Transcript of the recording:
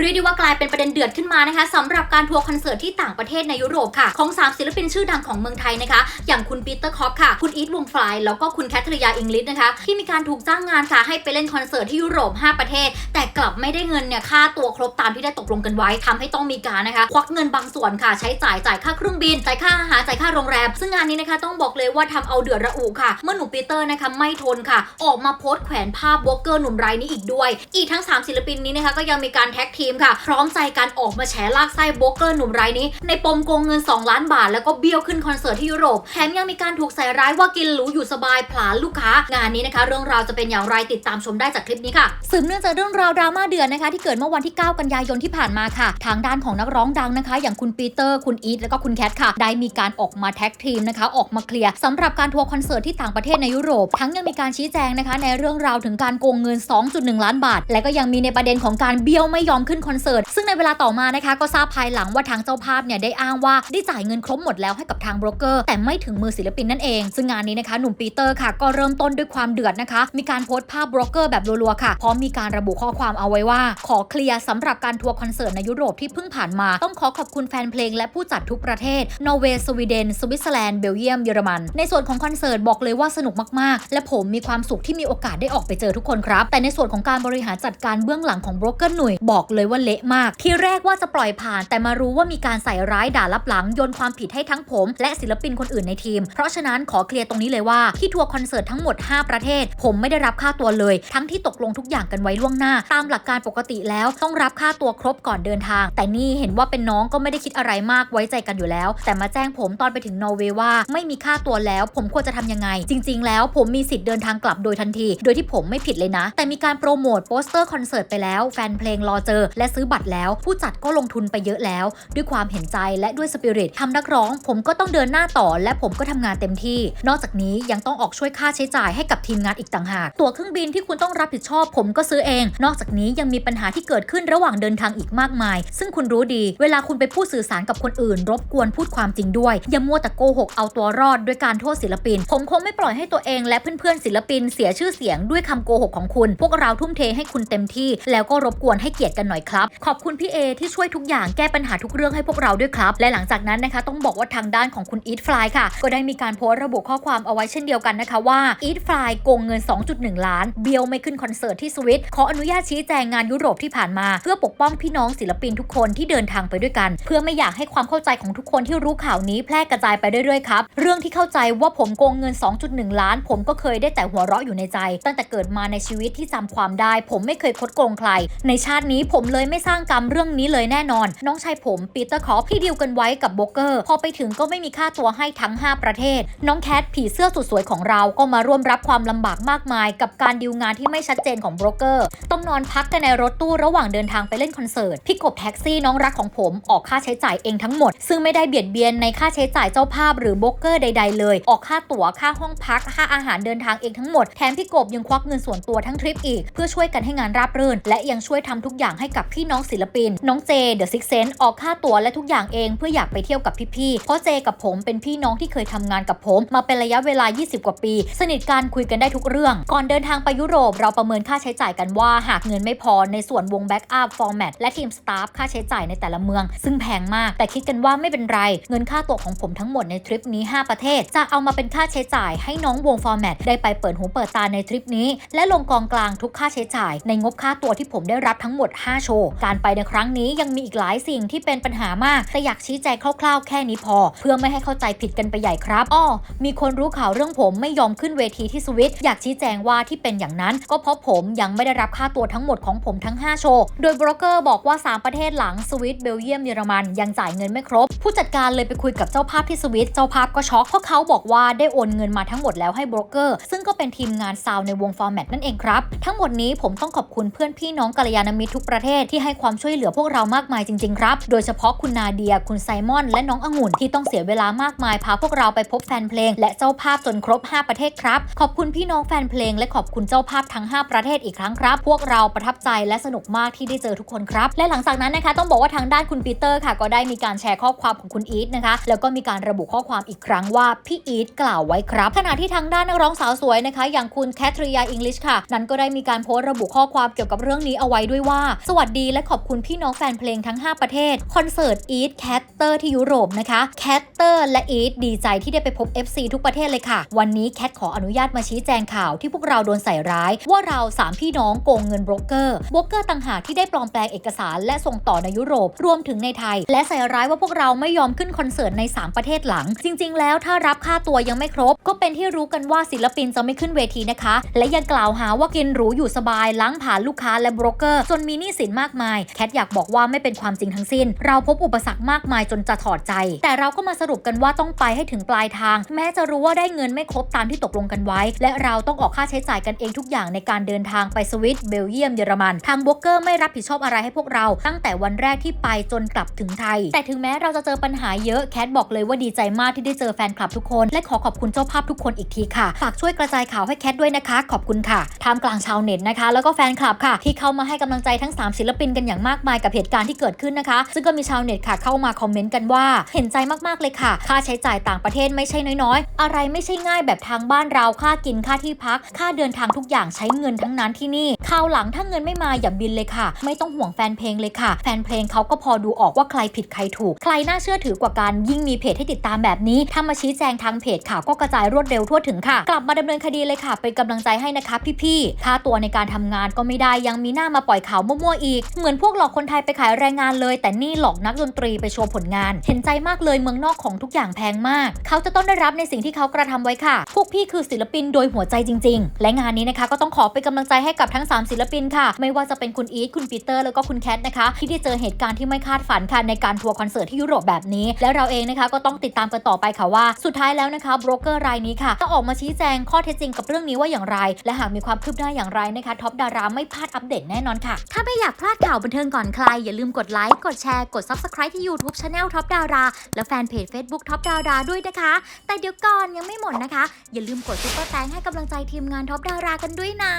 เรียกได้ว่ากลายเป็นประเด็นเดือดขึ้นมานะคะสำหรับการทัวร์คอนเสิร์ตที่ต่างประเทศในยุโรปค่ะ ของ 3 ศิลปินชื่อดังของเมืองไทยนะคะ อย่างคุณปีเตอร์คอปค่ะ คุณอีทวงฟลายแล้วก็คุณแคทเธอรียาอิงลิสนะคะ ที่มีการถูกจ้างงานค่ะให้ไปเล่นคอนเสิร์ตที่ยุโรป 5 ประเทศแต่กลับไม่ได้เงินเนี่ยค่าตัวครบตามที่ได้ตกลงกันไว้ทำให้ต้องมีการนะคะ ควักเงินบางส่วนค่ะ ใช้จ่ายจ่ายค่าเครื่องบินจ่ายค่าอาหารจ่ายค่าโรงแรม ซึ่งงานนี้นะคะต้องบอกเลยว่าทำเอาเดือดระอุค่ะ เมื่อหนุ่มปีเตอร์นะคะไม่ทนค่ะ ออกมาโพสต์แขวนภาพวอลเกอร์หนุ่มรายนี้อีกด้วย อีกทั้ง 3 ศิลปินนี้นะคะก็ยังมีการแท็กทีมค่ะ พร้อมใจการออกมาแฉลากไส้วอลเกอร์หนุ่มรายนี้ ในปมโกงเงิน 2 ล้านบาท แล้วก็เบี้ยวขึ้นคอนเสิร์ตที่ยุโรปแถมยังมีการถูกใส่ร้ายว่ากินหรูอยู่สบายผลาญลูกค้างานนี้นะคะ เรื่องราวจะเป็นอย่างไรติดตามชมได้จากคลิปนี้ค่ะสืบเนื่องจากเรื่องราวดราม่าเดือนนะคะ ที่เกิดเมื่อวันที่ 9 กันยายนที่ผ่านมาค่ะ ทางด้านของนักร้องดังนะคะ อย่างคุณปีเตอร์ คุณอีทแล้วก็คุณแคทค่ะ ได้มีการออกมาแท็กทีมนะคะ ออกมาเคลียร์สำหรับการทัวร์คอนเสิร์ตที่ต่างประเทศในยุโรป ทั้งยังมีการชี้แจงนะคะ ในเรื่องราวถึงการโกงเงิน 2.1 ล้านบาท และก็ยังมีในประเด็นของการเบี้ยวไม่ยอมขึ้นคอนเสิร์ต ซึ่งในเวลาต่อมานะคะ ก็ทราบภายหลังว่าทางเจ้าภาพเนี่ยได้อ้างว่าได้จ่ายเงินครบหมดแล้วให้กับทางโบรกเกอร์แต่ไม่ถึงมือศิลปินนั่นเองซึ่งงานนี้นะคะหนุ่มปีเตอร์ค่ะก็เริ่มต้นด้วยความเดือดนะคะ มีการโพสต์ภาพโบรกเกอร์แบบรัวๆค่ะพร้อมมีการระบุข้อความเอาไว้ว่า ขอเคลียร์สำหรับการทัวร์คอนเสิร์ตในยุโรปที่เพิ่งผ่านมา ต้องขอขอบคุณแฟนเพลงและผู้จัดทุกประเทศ นอร์เวย์ สวีเดน สวิตเซอร์แลนด์ เบลเยียม เยอรมัน ในส่วนของคอนเสิร์ตบอกเลยว่าสนุกมากๆ และผมมีความสุขที่มีโอกาสได้ออกไปเจอทุกคนครับ แต่ในส่วนของการบริหารจัดการเบื้องหลังของโบรกเกอร์หนุ่ยบอกเลยว่าเละมาก ที่แรกว่าจะปล่อยผ่าน แต่มารู้ว่ามีการใส่ร้ายด่าลับหลังโยนความผิดให้ทั้งผม และศิลปินคนอื่นในทีม เพราะฉะนั้นขอเคลียร์ตรงนี้เลยว่าที่ทัวร์คอนเสิร์ตทั้งหมด 5 ประเทศ ผมไม่ได้รับค่าตัวเลย ทั้งที่ตกลงทุกอย่างกันไว้ล่วงหน้าตามหลักการปกติแล้วต้องรับค่าตัวครบก่อนเดินทาง แต่นี่เห็นว่าเป็นน้องก็ไม่ได้คิดอะไรมากไว้ใจกันอยู่แล้ว แต่มาแจ้งผมตอนไปถึงนอร์เวย์ว่าไม่มีค่าตัวแล้ว ผมควรจะทำยังไง จริง ๆ แล้วผมมีสิทธิ์เดินทางกลับโดยทันที โดยที่ผมไม่ผิดเลยนะ แต่มีการโปรโมทโปสเตอร์คอนเสิร์ตไปแล้วแฟนเพลงรอเจอ และซื้อบัตรแล้ว ผู้จัดก็ลงทุนไปเยอะแล้ว ด้วยความเห็นใจและด้วยสปิริตทำนักร้อง ผมก็ต้องเดินหน้าต่อ และผมก็ทำงานเต็มที่ นอกจากนี้ยังต้องออกช่วยค่าใช้จ่ายให้กับทีมงานอีกต่างหากตั๋วเครื่องบินที่คุณต้องรับผิดชอบ ผมก็ซื้อเองนอกจากนี้ยังมีปัญหาที่เกิดขึ้นระหว่างเดินทางอีกมากมาย ซึ่งคุณรู้ดี เวลาคุณไปพูดสื่อสารกับคนอื่น รบกวนพูดความจริงด้วย อย่ามัวแต่โกหกเอาตัวรอดด้วยการโทษศิลปิน ผมคงไม่ปล่อยให้ตัวเองและเพื่อนๆศิลปินเสียชื่อเสียงด้วยคำโกหกของคุณ พวกเราทุ่มเทให้คุณเต็มที่ แล้วก็รบกวนให้เกียรติกันหน่อยครับ ขอบคุณพี่เอที่ช่วยทุกอย่างแก้ปัญหาทุกเรื่องให้พวกเราด้วยครับ และหลังจากนั้นนะคะต้องบอกว่าทางด้านของคุณอีทฟลายค่ะ ก็ได้มีการโพสต์ระบุข้อความเอาไว้เช่นเดียวกันนะคะว่าอีทฟลายโกงเงิน 2.1 ล้าน เบียวไม่ขึ้นคอนเสิร์ตที่สวิตขออนุญาตชี้แจงงานยุโรปที่ผ่านมา เพื่อปกป้องพี่น้องศิลปินทุกคนที่เดินทางไปด้วยกัน เพื่อไม่อยากให้ความเข้าใจของทุกคนที่รู้ข่าวนี้แพร่กระจายไปเรื่อยๆครับเรื่องที่เข้าใจว่าผมโกงเงิน 2.1 ล้าน ผมก็เคยได้แต่หัวเราะอยู่ในใจ ตั้งแต่เกิดมาในชีวิตที่จำความได้ ผมไม่เคยคดโกงใคร ในชาตินี้ผมเลยไม่สร้างกรรมเรื่องนี้เลยแน่นอน น้องชายผมปีเตอร์คอปที่ดีลกันไว้กับโบรกเกอร์ พอไปถึงก็ไม่มีค่าตัวให้ทั้ง 5 ประเทศ น้องแคทผีเสื้อสุดสวยของเราก็มาร่วมรับความลำบากมากมาย กับการดีลงานที่ไม่ชัดเจนของโบรกเกอร์ต้องนอนพักกันในรถตู้ระหว่างเดินทางไปเล่นคอนเสิร์ต พี่กบแท็กซี่น้องรักของผมออกค่าใช้จ่ายเองทั้งหมด ซึ่งไม่ได้เบียดเบียนในค่าใช้จ่ายเจ้าภาพหรือโบรกเกอร์ใด ๆ เลย ออกค่าตั๋วค่าห้องพัก ค่าอาหารเดินทางเองทั้งหมด แถมพี่กบยังควักเงินส่วนตัวทั้งทริปอีก เพื่อช่วยกันให้งานราบรื่น และยังช่วยทำทุกอย่างให้กับพี่น้องศิลปิน น้องเจเดอะซิกเซนออกค่าตั๋วและทุกอย่างเองเพื่ออยากไปเที่ยวกับพี่ๆเพราะเจกับผมเป็นพี่น้องที่เคยทำงานกับผมมาเป็นระยะเวลา 20 กว่าปี สนิทกันคุยกันได้ทุกเรื่อง ก่อนเดินทางไปยุโรปเราประเมินค่าใช้จ่ายกันว่าหากเงินไม่พอในส่วนวงแบ็กอัพฟอร์แมตและทีมสตาฟค่าใช้จ่ายในแต่ละเมือง ซึ่งแพงมาก แต่คิดกันว่าไม่เป็นไร เงินค่าตัวของผมทั้งหมดในทริปนี้ 5 ประเทศ จะเอามาเป็นค่าใช้จ่ายให้น้องวงฟอร์แมตได้ไปเปิดหูเปิดตาในทริปนี้ และลงกองกลางทุกค่าใช้จ่าย ในงบค่าตัวที่ผมได้รับทั้งหมด 5 โชว์ การไปในครั้งนี้ยังมีอีกหลายสิ่งที่เป็นปัญหามาก แต่อยากชี้แจงคร่าวๆ แค่นี้พอ เพื่อไม่ให้เข้าใจผิดกันไปใหญ่ครับอ้อมีคนรู้ข่าวเรื่องผมไม่ยอมขึ้นเวทีที่สวิตอยากชี้แจงว่าที่เป็นอย่างนั้น ก็เพราะผมยังไม่ได้รับค่าตัวทั้งหมดของผมทั้ง 5 โชว์ โดยโบรกเกอร์บอกว่า 3 ประเทศหลังสวิตเบลเยียมเยอรมันยังจ่ายเงินไม่ครบ ผู้จัดการเลยไปคุยกับเจ้าภาพที่สวิตเจ้าภาพก็ช็อกเพราะเขาบอกว่าได้โอนเงินมาทั้งหมดแล้วให้โบรกเกอร์ ซึ่งก็เป็นทีมงานซาวในวงฟอร์แมตนั่นเองครับ ทั้งหมดนี้ผมต้องขอบคุณเพื่อนพี่น้องกัลยาณมิตรทุกประเทศที่ให้ความช่วยเหลือพวกเรามากมายจริงๆครับ โดยเฉพาะคุณนาเดีย คุณไซมอน และน้ององุ่นที่ต้องเสียเวลามากมายพาพวกเราไปพบแฟนเพลง และเจ้าภาพจนครบ 5 ประเทศครับ ขอบคุณพี่น้องแฟนเพลง และขอบคุณเจ้าภาพทั้ง 5 ประเทศอีกครั้งครับ พวกเราประทับใจและสนุกมากที่ได้เจอทุกคนครับ และหลังจากนั้นนะคะ ต้องบอกว่าทางด้านคุณปีเตอร์ค่ะ ก็ได้มีการแชร์ข้อความของคุณอีทนะคะ แล้วก็มีการระบุข้อความอีกครั้งว่าพี่อีทกล่าวไว้ครับ ขณะที่ทางด้านนักร้องสาวสวยนะคะ อย่างคุณแคทริยาอิงลิชค่ะ นั้นก็ได้มีการโพสต์ระบุข้อความเกี่ยวกับเรื่องนี้เอาไว้ด้วยว่า สวัสดีและขอบคุณพี่น้องแฟนเพลงทั้ง 5 ประเทศคอนเสิร์ตอีทแคทเตอร์ที่ยุโรปนะคะแคทเตอร์และอีทดีใจที่ได้ไปพบ FC ทุกประเทศเลยค่ะ วันนี้แคทขออนุญาตมาชี้แจงข่าวที่พวกเราโดนใส่ร้าย ว่าเราสามพี่น้องโกงเงินโบรกเกอร์โบรกเกอร์ต่างหากที่ได้ปลอมแปลงเอกสาร และส่งต่อในยุโรปรวมถึงในไทย และใส่ร้ายว่าพวกเราไม่ยอมขึ้นคอนเสิร์ตใน 3 ประเทศหลัง จริง ๆ แล้วถ้ารับค่าตัวยังไม่ครบ ก็เป็นที่รู้กันว่าศิลปินจะไม่ขึ้นเวทีนะคะ และยังกล่าวหาว่ากินหรูอยู่สบายล้างผ่านลูกค้าและโบรกเกอร์จนมีหนี้สินมากมายแคทอยากบอกว่าไม่เป็นความจริงทั้งสิ้น เราพบอุปสรรคมากมายจนจะถอดใจ แต่เราก็มาสรุปกันว่าต้องไปให้ถึงปลายทาง แม้จะรู้ว่าได้เงินไม่ครบตามที่ตกลงกันไว้ และเราต้องออกค่าใช้จ่ายกันเองทุกอย่างในการเดินทางไปสวิตเบลเยียมเยอรมัน ทางโบรกเกอร์ไม่รับผิดชอบอะไรให้พวกเรา ตั้งแต่วันแรกที่ไปจนกลับถึงไทย แต่ถึงแม้เราจะเจอปัญหาเยอะแคทบอกเลยว่าดีใจมากที่ได้เจอแฟนคลับทุกคน และขอขอบคุณเจ้าภาพทุกคนอีกทีค่ะ ฝากช่วยกระจายข่าวให้แคทด้วยนะคะ ขอบคุณค่ะท่ามกลางชาวเน็ตนะคะ แล้วก็แฟนคลับค่ะ ที่เข้ามาให้กำลังใจทั้ง 3 ศิลปินกันอย่างมากมายกับเหตุการณ์ที่เกิดขึ้นนะคะ ซึ่งก็มีชาวเน็ตค่ะเข้ามาคอมเมนต์กันว่า เห็นใจมากๆเลยค่ะ ค่าใช้จ่ายต่างประเทศไม่ใช่น้อยๆ อะไรไม่ใช่ง่ายแบบทางบ้านเราค่ากินค่าที่พัก ค่าเดินทางทุกอย่างใช้เงินทั้งนั้นที่นี่คราวหลังถ้าเงินไม่มาอย่าบินเลยค่ะ ไม่ต้องห่วงแฟนเพลงเลยค่ะ แฟนเพลงเขาก็พอดูออกว่าใครผิดใครถูก ใครน่าเชื่อถือกว่ากันยิ่งมีเพจให้ติดตามแบบนี้ถ้ามาชี้แจงทางเพจข่าวก็กระจายรวดเร็วทั่วถึงค่ะ กลับมาดำเนินคดีเลยค่ะ เป็นกำลังใจให้นะคะพี่ๆค่าตัวในการทำงานก็ไม่ได้ยังมีหน้ามาปล่อยข่าวมั่วๆอีก เหมือนพวกหลอกคนไทยไปขายแรงงานเลย แต่นี่หลอกนักดนตรีไปโชว์ผลงาน เห็นใจมากเลยเมืองนอกของทุกอย่างแพงมาก เขาจะต้องได้รับในสิ่งที่เขากระทำไว้ค่ะ พวกพี่คือศิลปินโดยหัวใจจริง ๆ และงานนี้นะคะก็ต้องขอเป็นกำลังใจให้กับทั้ง 3 ศิลปินค่ะ ไม่ว่าจะเป็นคุณอีทคุณปีเตอร์แล้วก็คุณแคทนะคะ ที่ได้เจอเหตุการณ์ที่ไม่คาดฝันค่ะในการทัวร์คอนเสิร์ตที่ยุโรปแบบนี้ และเราเองนะคะก็ต้องติดตามกันต่อไปค่ะว่าสุดท้ายแล้วนะคะโบรกเกอร์รายนี้ค่ะต้อออกมาชี้แจงข้อเท็จจริงกับเรื่องนี้ว่าอย่างไร และหากมีความคืบหน้าอย่างไรนะคะท็อปดาราไม่พลาดอัปเดตแน่นอนค่ะ ถ้าไม่อยากพลาดข่าวบันเทิงก่อนใคร อย่าลืมกดไลค์กดแชร์กด subscribe ที่ YouTube Channel ท็อปดาราและแฟนเพจ Facebook ท็อปดาราด้วยนะคะ แต่เดี๋ยวก่อนยังไม่หมดนะคะ อย่าลืมกดซุปเปอร์แตงให้กำลังใจทีมงานท็อปดารากันด้วยนะ